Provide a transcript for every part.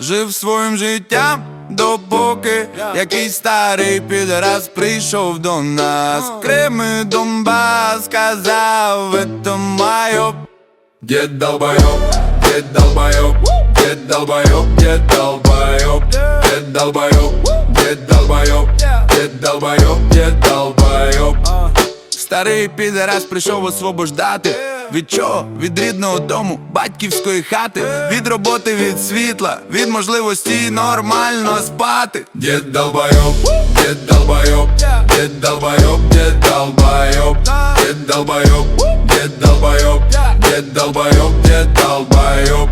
жив своїм життям, допоки якийсь старий підраз прийшов до нас. Крим і Донбас сказав, это майо. Дед долбоёб, дед долбоёб, дед долбоёб, дед долбоёб, дед долбоёб, дед долбоёб, дед долбоёб, дед долбоёб. Старий підарас прийшов освобождати Від чого? Від рідного дому, батьківської хати, від роботи, від світла, від можливості нормально спати. Дід долбайоб, дід долбайоб, дід долбайоб, дід долбайоб, дід долбайоб, дід долбайоб, дід долбайоб, дід долбойоб.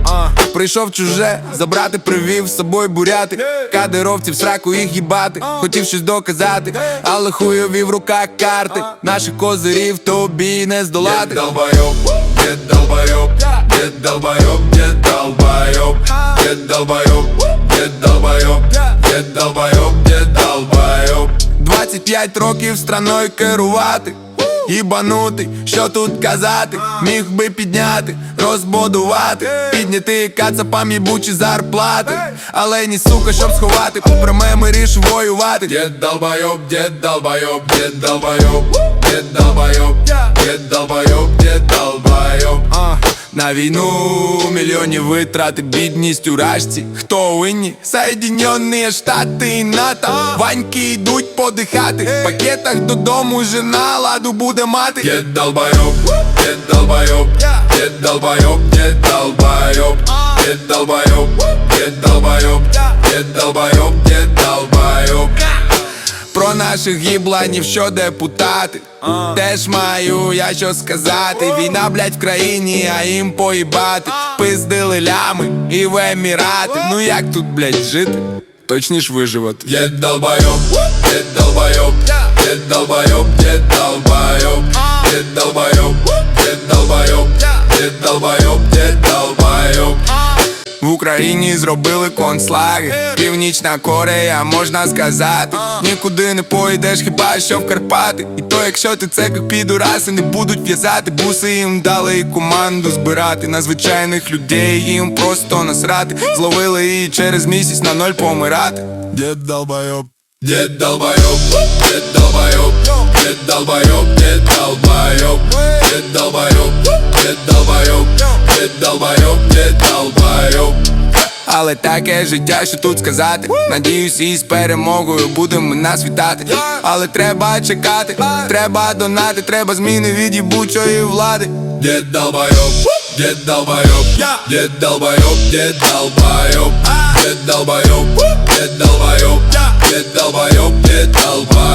Прийшов чуже, забрати, привів з собою буряти. Кадировців сраку їх їбати. Хотів щось доказати, але хуйові в руках карти. Наших козирів тобі не здолати. Дед долбойоб, дед долбойоб, дед долбойоб, дед долбойоб Дед долбойоб, дед долбойоб, дед долбойоб, дед долбойоб 25 років страною керувати Їбанутий, що тут казати, міг би підняти, розбудувати, підняти кацапам їбучі зарплати, але ні сука, щоб сховати, попри меми рішив воювати. Дід долбайоб, дед долбайоб, дід долбайоб, дед долбайоб, долбойоб. А, На війну мільйонів витрати, бідність у рашці. Хто винні? Соєдінені Штати і НАТО. Ваньки йдуть подихати. В пакетах додому жена ладу буде мати. Дед долбойоб, дед долбойоб, дед долбойоб, дед долбойоб, дед долбойоб, дед долбойоб, дед долбойоб, дед долбойоб. Наших гібланів, що депутати. Теж маю я що сказати. Війна, блядь, в країні, а їм поїбати. Пиздили лями і в емірати. Ну як тут, блядь, жити? Точніш виживати. Долбойоб, дед долбойоб, дед долбойоб Дед долбойоб, дед долбойоб, дед долбойоб, дед долбойоб в Україні зробили концлаги. Північна Корея, можна сказати. Нікуди не поїдеш, хіба що в Карпати. І то якщо ти це як підураси не будуть в'язати. Буси їм дали і команду збирати. На звичайних людей їм просто насрати. Зловили її через місяць на ноль помирати. Дед долбойоб Дед долбойоб, дед долбойоб, дед долбойоб, дед долбойоб, дед долбойоб, дед долбойоб, дед долбойоб, дед долбойоб. Але таке життя, що тут сказати. Надіюсь, із перемогою будемо нас вітати. Але треба чекати, треба донати, треба зміни від їбучої влади. Дед долбойоб, дед долбойоб, дед долбойоб, дед долбойоб, дед долбойоб, дед долбойоб, дед долбойоб, дед долбойоб